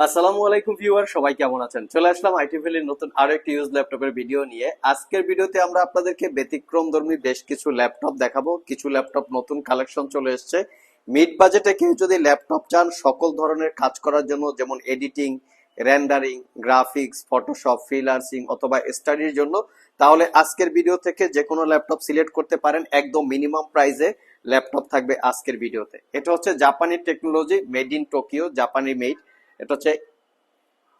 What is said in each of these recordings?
আসসালামু আলাইকুম ভিউয়ার, সবাই কেমন আছেন? চলে আসলাম আইটি ভ্যালির নতুন আরও একটি ইউজ ল্যাপটপের ভিডিও নিয়ে। আজকের ভিডিওতে আমরা আপনাদেরকে ব্যতিক্রম ধর্মী বেশ কিছু ল্যাপটপ দেখাবো। কিছু ল্যাপটপ নতুন কালেকশন চলে এসেছে। মিড বাজেটে কেউ যদি ল্যাপটপ চান, সকল ধরনের কাজ করার জন্য, যেমন editing rendering graphics Photoshop freelancing অথবা স্টাডির জন্য, তাহলে আজকের ভিডিও থেকে যে কোনো ল্যাপটপ সিলেক্ট করতে পারেন। একদম মিনিমাম প্রাইসে ল্যাপটপ থাকবে আজকের ভিডিওতে এটা হচ্ছে জাপানি টেকনোলজি মেড ইন টোকিও জাপানি মেড এটা হচ্ছে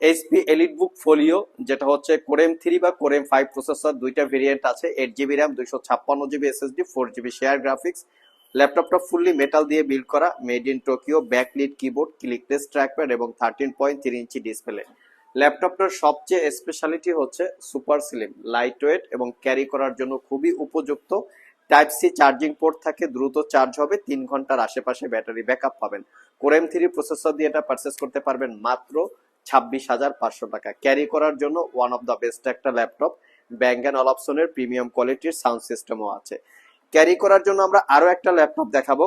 এইচপি এলিট বুক ফোলিও যেটা হচ্ছে কোরেম থ্রি বা কোরেম ফাইভ প্রসেসর দুইটা ভেরিয়েন্ট আছে এইট জিবি র্যাম দুইশো ছাপ্পান্ন GB SSD four GB share graphics ল্যাপটপটা ফুললি মেটাল দিয়ে বিল্ড করা made in Tokyo backlit keyboard clickless trackpad এবং thirteen point three inch display ল্যাপটপটার সবচেয়ে স্পেশালিটি হচ্ছে সুপার স্লিম লাইট ওয়েট এবং ক্যারি করার জন্য খুবই উপযুক্ত। টাইপ সি চার্জিং পোর্ট থাকে, দ্রুত চার্জ হবে, তিন ঘণ্টার আশেপাশে ব্যাটারি ব্যাকআপ পাবেন। কোরেম থ্রি প্রসেসর দিয়ে এটা পারচেস করতে পারবেন মাত্র ছাব্বিশ হাজার পাঁচশো টাকা। ক্যারি করার জন্য ওয়ান অফ দ্য বেস্ট একটা ল্যাপটপ ব্যাঙ্গ অ্যান্ড অলপসনের প্রিমিয়াম কোয়ালিটির সাউন্ড সিস্টেমও আছে। ক্যারি করার জন্য আমরা আরও একটা ল্যাপটপ দেখাবো,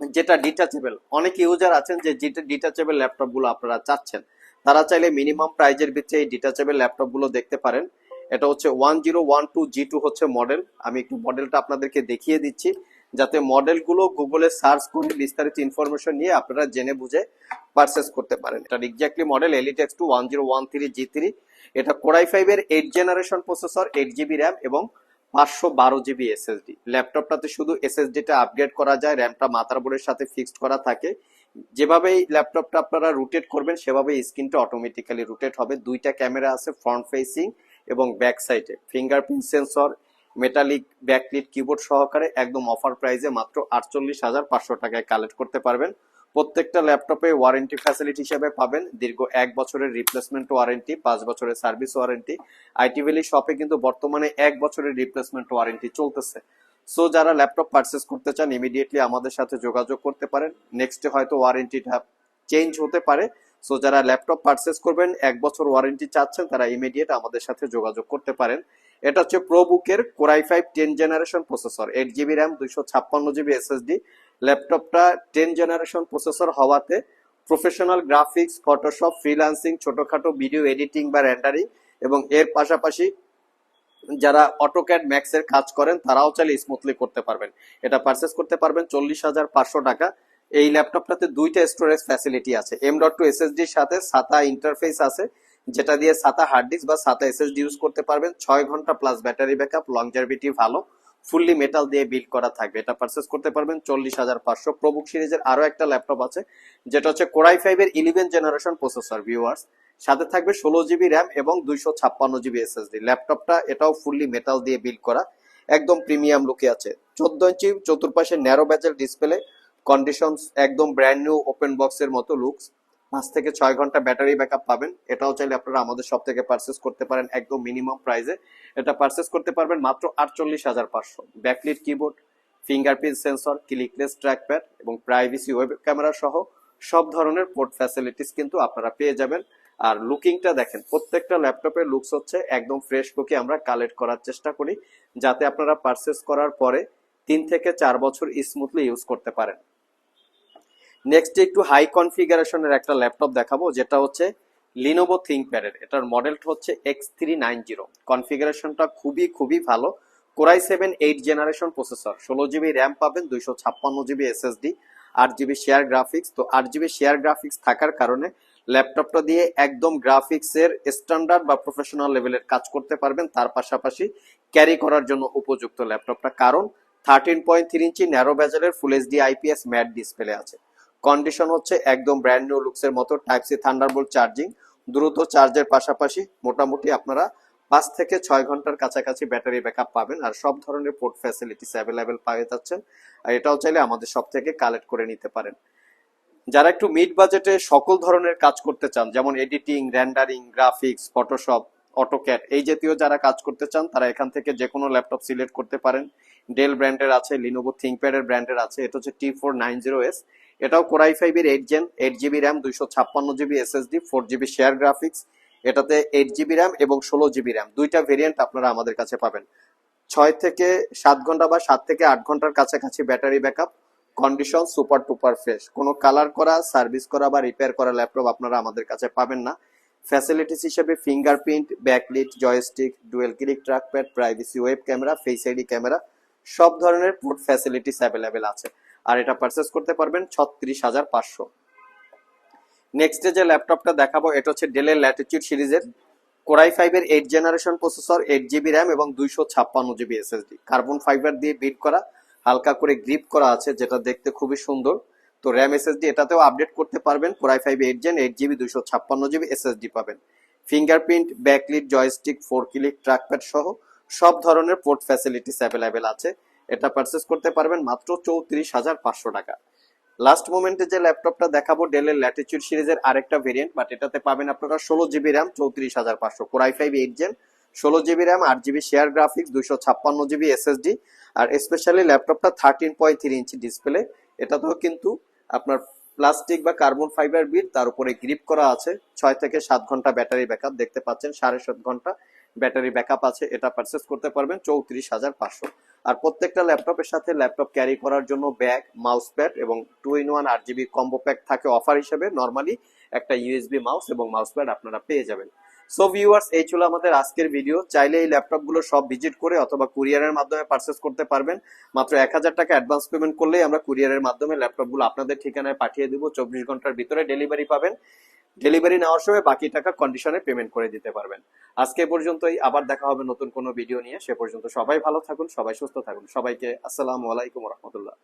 যেটা ডিটাচেবল অনেক ইউজার আছেন যে ডিটাচেবল ল্যাপটপগুলো আপনারা চাচ্ছেন, তারা চাইলে মিনিমাম প্রাইজের ভিতরে এই ডিটাচেবল ল্যাপটপগুলো দেখতে পারেন। এটা হচ্ছে one zero one two G two হচ্ছে মডেল আমি একটু মডেলটা আপনাদেরকে দেখিয়ে দিচ্ছি। যাতে মডেলগুলো গুগলে সার্চ করে বিস্তারিত ইনফরমেশন নিয়ে আপনারা জেনে বুঝে পারচেস করতে পারেন। এটা exactly model এলিটেক্স two one zero one three G three এটা কোরাই ফাইভ এর eight generation processor eight GB RAM এবং পাঁচশো বারো জিবি এসএসডি ল্যাপটপটাতে শুধু এসএসডিটা আপগ্রেড করা যায় র্যামটা মাদারবোর্ডের সাথে ফিক্সড করা থাকে। যেভাবে ল্যাপটপটা আপনারা রুটেট করবেন সেভাবে স্ক্রিনটা অটোমেটিক্যালি রুটেট হবে। দুইটা ক্যামেরা আছে ফ্রন্ট ফেসিং এবং ব্যাক সাইডে fingerprint sensor metallic backlit keyboard সহকারে একদম অফার প্রাইসে মাত্র আটচল্লিশ হাজার পাঁচশো টাকায় কালেক্ট করতে পারবেন। প্রত্যেকটা ল্যাপটপে ওয়ারেন্টি ফ্যাসিলিটি হিসেবে পাবেন। দীর্ঘ এক বছরের রিপ্লেসমেন্ট ওয়ারেন্টি পাঁচ বছরের সার্ভিস ওয়ারেন্টি আইটি ভ্যালি শপে কিন্তু বর্তমানে এক বছরের রিপ্লেসমেন্ট ওয়ারেন্টি চলতেছে। সো যারা ল্যাপটপ পারচেস করতে চান ইমিডিয়েটলি আমাদের সাথে যোগাযোগ করতে পারেন। নেক্সটে হয়তো ওয়ারেন্টিটা চেঞ্জ হতে পারে। সো যারা ল্যাপটপ পারচেস করবেন, এক বছর ওয়ারেন্টি চাচ্ছেন, তারা ইমিডিয়েট আমাদের সাথে যোগাযোগ করতে পারেন। এটা হচ্ছে প্রোবুকের core i five ten generation processor eight GB RAM দুইশো ছাপ্পান্ন জিবি এসএসডি ল্যাপটপটা টেন জেনারেশন প্রসেসর হওয়াতে প্রফেশনাল গ্রাফিক্স ফটোশপ ফ্রিল্যান্সিং ছোটখাটো ভিডিও এডিটিং বা রেন্ডারিং এবং এর পাশাপাশি যারা অটোক্যাড ম্যাক্স এর কাজ করেন, তারাও চাইলে স্মুথলি করতে পারবেন। এটা পারচেস করতে পারবেন চল্লিশ হাজার পাঁচশো টাকা। এই ল্যাপটপটাতে দুইটা স্টোরেজ ফ্যাসিলিটি আছে। এম ডট টু এসএসডির সাথে, সাতা ইন্টারফেস আছে। যেটা দিয়ে সাতা হার্ড ডিস্ক বা সাতা এসএসডি ইউজ করতে পারবেন। ছয় ঘণ্টা প্লাস ব্যাটারি ব্যাকআপ লংজারভিটি ভালো ফুললি মেটাল দিয়ে বিল্ড করা থাকবে। এটা পারচেস করতে পারবেন চল্লিশ হাজার পাঁচশো। প্রবুক সিরিজের আরও একটা ল্যাপটপ আছে, যেটা হচ্ছে কোরাই ফাইভ এর ইলেভেন জেনারেশন প্রসেসর ভিউয়ার্স সাথে থাকবে ষোলো জিবি র্যাম এবং দুইশো ছাপ্পান্ন জিবি এসএসডি ল্যাপটপটা এটাও ফুললি মেটাল দিয়ে বিল্ড করা, একদম প্রিমিয়াম লুকে আছে। চোদ্দ ইঞ্চি চতুর্পাশে ন্যারো ব্যাচের ডিসপ্লে কন্ডিশন একদম ব্র্যান্ড নিউ ওপেন বক্সের মতো লুকস পাঁচ থেকে ছয় ঘণ্টা ব্যাটারি ব্যাকআপ পাবেন। এটাও চাইলে আপনারা আমাদের সব থেকে পারচেস করতে পারেন একদম মিনিমাম প্রাইসে এটা পারচেস করতে পারবেন মাত্র আটচল্লিশ হাজার পাঁচশো। Backlit keyboard fingerprint sensor clickless trackpad এবং প্রাইভেসি ওয়েব ক্যামেরা সহ সব ধরনের পোর্ট ফ্যাসিলিটিস কিন্তু আপনারা পেয়ে যাবেন। আর লুকিংটা দেখেন, প্রত্যেকটা ল্যাপটপের লুকস হচ্ছে একদম ফ্রেশ লুকে আমরা কালেক্ট করার চেষ্টা করি, যাতে আপনারা পারচেস করার পরে তিন থেকে চার বছর স্মুথলি ইউজ করতে পারেন। নেক্সট একটু হাই কনফিগারেশনের একটা ল্যাপটপ দেখাবো, যেটা হচ্ছে লিনোভো থিঙ্কপ্যাডের এটার মডেলটা হচ্ছে এক্স থ্রি নাইন জিরো কনফিগারেশনটা খুবই খুবই ভালো। Core i seven eight generation processor ষোলো জিবি র্যাম পাবেন, দুইশো ছাপ্পান্ন জিবি এসএসডি আট জিবি শেয়ার গ্রাফিক্স তো আট জিবি শেয়ার গ্রাফিক্স থাকার কারণে ল্যাপটপটা দিয়ে একদম গ্রাফিক্সের স্ট্যান্ডার্ড বা প্রফেশনাল লেভেলের কাজ করতে পারবেন। তার পাশাপাশি ক্যারি করার জন্য উপযুক্ত ল্যাপটপটা কারণ thirteen point three inch narrow ব্যাজেলের full HD IPS matte display আছে। কন্ডিশন হচ্ছে একদম ব্র্যান্ড নিউ লুকসের মতো টাইপ সি থান্ডারবোল্ট চার্জিং দ্রুত চার্জের পাশাপাশি মোটামুটি আপনারা পাঁচ থেকে ছয় ঘণ্টার কাছাকাছি ব্যাটারি ব্যাকআপ পাবেন আর সব ধরনের পোর্ট ফ্যাসিলিটিস অ্যাভেলেবেল পাওয়া যাচ্ছেন আর এটাও চাইলে আমাদের সব থেকে কালেক্ট করে নিতে পারেন। যারা একটু মিড বাজেটে সকল ধরনের কাজ করতে চান, যেমন editing rendering graphics Photoshop AutoCAD এই জাতীয় যারা কাজ করতে চান, তারা এখান থেকে যে কোনো ল্যাপটপ সিলেক্ট করতে পারেন। ডেল ব্র্যান্ডের আছে লিনোভো থিঙ্কপ্যাডের ব্র্যান্ডের আছে, এটা হচ্ছে T four nine zero S এটাও কোরাই ফাইভ এর eight gen eight GB RAM দুইশো ছাপ্পান্ন GB SSD four GB share graphics এটাতে এইট জিবি র্যাম এবং ষোলো জিবি র্যাম দুইটা ভেরিয়েন্ট আপনারা আমাদের কাছে পাবেন। ছয় থেকে সাত ঘণ্টা বা সাত থেকে আট ঘণ্টার কাছাকাছি battery backup condition super duper fresh কোনো কালার করা সার্ভিস করা বা রিপেয়ার করা ল্যাপটপ আপনারা আমাদের কাছে পাবেন না। ফ্যাসিলিটিস হিসেবে fingerprint backlit joystick dual click trackpad privacy web camera face ID camera সব ধরনের পোর্ট ফ্যাসিলিটিস অ্যাভেলেবেল আছে। আর এটা পারচেস করতে পারবেন ছত্রিশ হাজার পাঁচশো। নেক্সট যে ল্যাপটপটা দেখাবো, এটা হচ্ছে ডেলের ল্যাটিটিউড সিরিজের কোরাই ফাইভের eight generation processor eight GB RAM এবং দুইশো ছাপ্পান্ন জিবি এসএসডি কার্বন ফাইবার দিয়ে বিট করা, হালকা করে গ্রিপ করা আছে, যেটা দেখতে খুবই সুন্দর। তো র্যাম এসএসডি এটাতেও আপডেট করতে পারবেন core i five eight gen eight GB দুইশো ছাপ্পান্ন জিবি এসএসডি পাবেন। Fingerprint backlit joystick four click trackpad সহ সব ধরনের পোর্ট ফ্যাসিলিটিস অ্যাভেলেবেল আছে। এটা পারচেস করতে পারবেন মাত্র চৌত্রিশ হাজার পাঁচশো টাকা। লাস্ট মোমেন্টে যে ল্যাপটপটা দেখাবো ডেলের ল্যাটিচিউড সিরিজের আরেকটা ভেরিয়েন্ট বাট এটাতে পাবেন আপনারা ষোলো জিবি র্যাম চৌত্রিশ হাজার পাঁচশো। Core i five eight gen ষোলো জিবি র্যাম আট জিবি শেয়ার গ্রাফিক্স দুইশো ছাপ্পান্ন জিবি এসএসডি আর স্পেশালি ল্যাপটপটা thirteen point three inch display এটাতেও কিন্তু আপনার প্লাস্টিক বা কার্বন ফাইবার বিট তার উপরে গ্রিপ করা আছে। ছয় থেকে সাত ঘণ্টা ব্যাটারি ব্যাকআপ দেখতে পাচ্ছেন সাড়ে সাত ঘণ্টা ব্যাটারি ব্যাকআপ আছে। এটা পারচেস করতে পারবেন চৌত্রিশ হাজার পাঁচশো। আর প্রত্যেকটা ল্যাপটপের সাথে ল্যাপটপ ক্যারি করার জন্য ব্যাগ, মাউস প্যাড এবং টু ইন ওয়ান আট জিবি কম্বো প্যাক থাকে অফার হিসেবে। নর্মালি একটা ইউএসবি মাউস এবং মাউস প্যাড আপনারা পেয়ে যাবেন। সো ভিউয়ার্স এই ছিল আমাদের আজকের ভিডিও চাইলে এই ল্যাপটপগুলো সব ভিজিট করে অথবা কুরিয়ারের মাধ্যমে পারচেস করতে পারবেন। মাত্র এক হাজার টাকা অ্যাডভান্স পেমেন্ট করলেই আমরা কুরিয়ারের মাধ্যমে ল্যাপটপগুলো আপনাদের ঠিকানায় পাঠিয়ে দিব। চব্বিশ ঘণ্টার ভিতরে ডেলিভারি পাবেন। ডেলিভারি নেওয়ার সময় বাকি টাকা কন্ডিশনে পেমেন্ট করে দিতে পারবেন। আজকে পর্যন্তই, আবার দেখা হবে নতুন কোনো ভিডিও নিয়ে। সে পর্যন্ত সবাই ভালো থাকুন, সবাই সুস্থ থাকুন। সবাইকে আসসালামু আলাইকুম রহমতুল্লাহ।